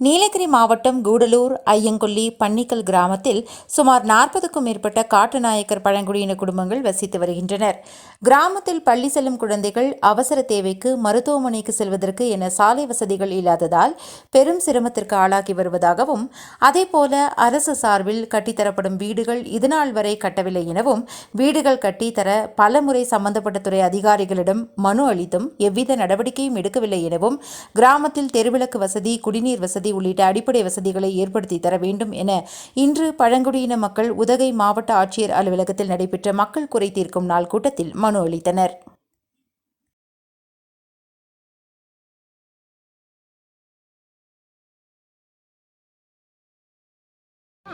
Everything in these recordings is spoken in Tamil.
நீலகிரி மாவட்டம் கூடலூர் ஐயங்கொல்லி பன்னிக்கல் கிராமத்தில் சுமார் நாற்பதுக்கும் மேற்பட்ட காட்டுநாயக்கர் பழங்குடியின குடும்பங்கள் வசித்து வருகின்றனர். கிராமத்தில் பள்ளி செல்லும் குழந்தைகள் அவசர தேவைக்கு மருத்துவமனைக்கு செல்வதற்கு என சாலை வசதிகள் இல்லாததால் பெரும் சிரமத்திற்கு ஆளாகி வருவதாகவும் அதேபோல அரசு சார்பில் கட்டித்தரப்படும் வீடுகள் இதுநாள் வரை கட்டவில்லை எனவும் வீடுகள் கட்டித்தர பலமுறை சம்பந்தப்பட்ட துறை அதிகாரிகளிடம் மனு அளித்தும் எவ்வித நடவடிக்கையும் எடுக்கவில்லை எனவும் கிராமத்தில் தெருவிளக்கு வசதி குடிநீர் வசதி உள்ளிட்ட அடிப்படை வசதிகளை ஏற்படுத்தி தர வேண்டும் என இன்று பழங்குடியின மக்கள் உதகை மாவட்ட ஆட்சியர் அலுவலகத்தில் நடைபெற்ற மக்கள் குறை தீர்க்கும் நாள் கூட்டத்தில் மனு அளித்தனர்.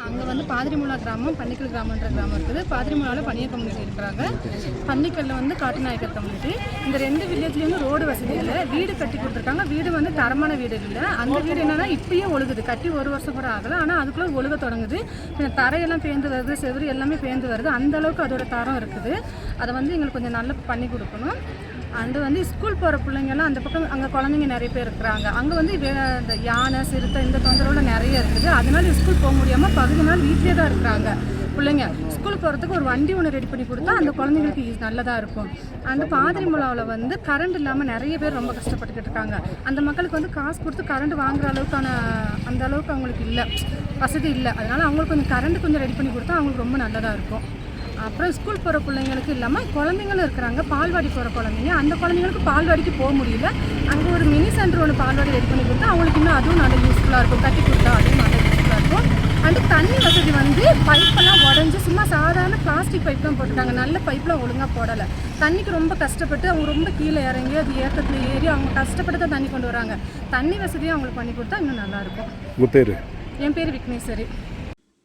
அங்கே வந்து பாதிரிமுலா கிராமம் பன்னிக்கல் கிராமன்ற கிராமம் இருக்குது. பாதிரிமுலாவில் பனிய கம்யூனிட்டி இருக்கிறாங்க பன்னிக்கல்ல வந்து காட்டுநாயக்கர் கம்யூனிட்டி இந்த ரெண்டு வில்லேஜ்லேயும் ரோடு வசதி இல்லை. வீடு கட்டி கொடுத்துருக்காங்க. வீடு வந்து தரமான வீடு இல்லை. அந்த வீடு என்னன்னா இப்பயே ஒழுகுது. கட்டி ஒரு வருஷம் கூட ஆகலை. ஆனால் அதுக்குள்ளே ஒழுக தொடங்குது. பின்ன தரையெல்லாம் பேந்து வருது. செவுரு எல்லாமே பேந்து வருது. அந்த அளவுக்கு அதோட தரம் இருக்குது. அதை வந்து எங்களுக்கு கொஞ்சம் நல்லா பண்ணி கொடுக்கணும். அண்டு வந்து ஸ்கூல் போகிற பிள்ளைங்கெல்லாம் அந்த பக்கம் அங்கே குழந்தைங்க நிறைய பேர் இருக்கிறாங்க. அங்கே வந்து வே- இந்த யானை சிறுத்தை இந்த தொந்தரவுலாம் நிறைய இருக்குது. அதனால ஸ்கூல் போக முடியாமல் பகுதி நாள் வீட்டிலே தான் இருக்கிறாங்க பிள்ளைங்க. ஸ்கூலுக்கு போகிறதுக்கு ஒரு வண்டி ஒன்று ரெடி பண்ணி கொடுத்தா அந்த குழந்தைங்களுக்கு யூஸ் நல்லதாக இருக்கும். அந்த பாதிரிமுலாவில் வந்து கரண்ட் இல்லாமல் நிறைய பேர் ரொம்ப கஷ்டப்பட்டுக்கிட்டு இருக்காங்க. அந்த மக்களுக்கு வந்து காசு கொடுத்து கரண்ட் வாங்குற அளவுக்கான அந்த அளவுக்கு அவங்களுக்கு இல்லை. வசதி இல்லை. அதனால் அவங்களுக்கு கொஞ்சம் கரண்ட் கொஞ்சம் ரெடி பண்ணி கொடுத்தா அவங்களுக்கு ரொம்ப நல்லதாக இருக்கும். அப்புறம் ஸ்கூல் போகிற பிள்ளைங்களுக்கு இல்லாமல் குழந்தைங்களும் இருக்கிறாங்க. பால்வாடி போகிற குழந்தைங்க. அந்த குழந்தைங்களுக்கு பால்வாடிக்கு போக முடியல. அங்கே ஒரு மினி சென்டர் ஒன்று பால்வாடி ரெடி பண்ணி கொடுத்தா அவங்களுக்கு இன்னும் அதுவும் நல்லா யூஸ்ஃபுல்லாக இருக்கும். கட்டி கொடுத்தா அதுவும் நல்லா யூஸ்ஃபுல்லாக இருக்கும். அண்டு தண்ணி வசதி வந்து பைப்பெல்லாம் உடஞ்சி சும்மா சாதாரண பிளாஸ்டிக் பைப் தான் போட்டுருக்காங்க நல்ல பைப்லாம் ஒழுங்காக போடலை. தண்ணிக்கு ரொம்ப கஷ்டப்பட்டு அவங்க ரொம்ப கீழே இறங்கி அது ஏக்கத்தில் ஏறி அவங்க கஷ்டப்பட்டு தான் தண்ணி கொண்டு வராங்க. தண்ணி வசதியும் அவங்களுக்கு பண்ணி கொடுத்தா இன்னும் நல்லாயிருக்கும் உங்கள் பேர்? என் பேர் விக்னேஸ்வரி.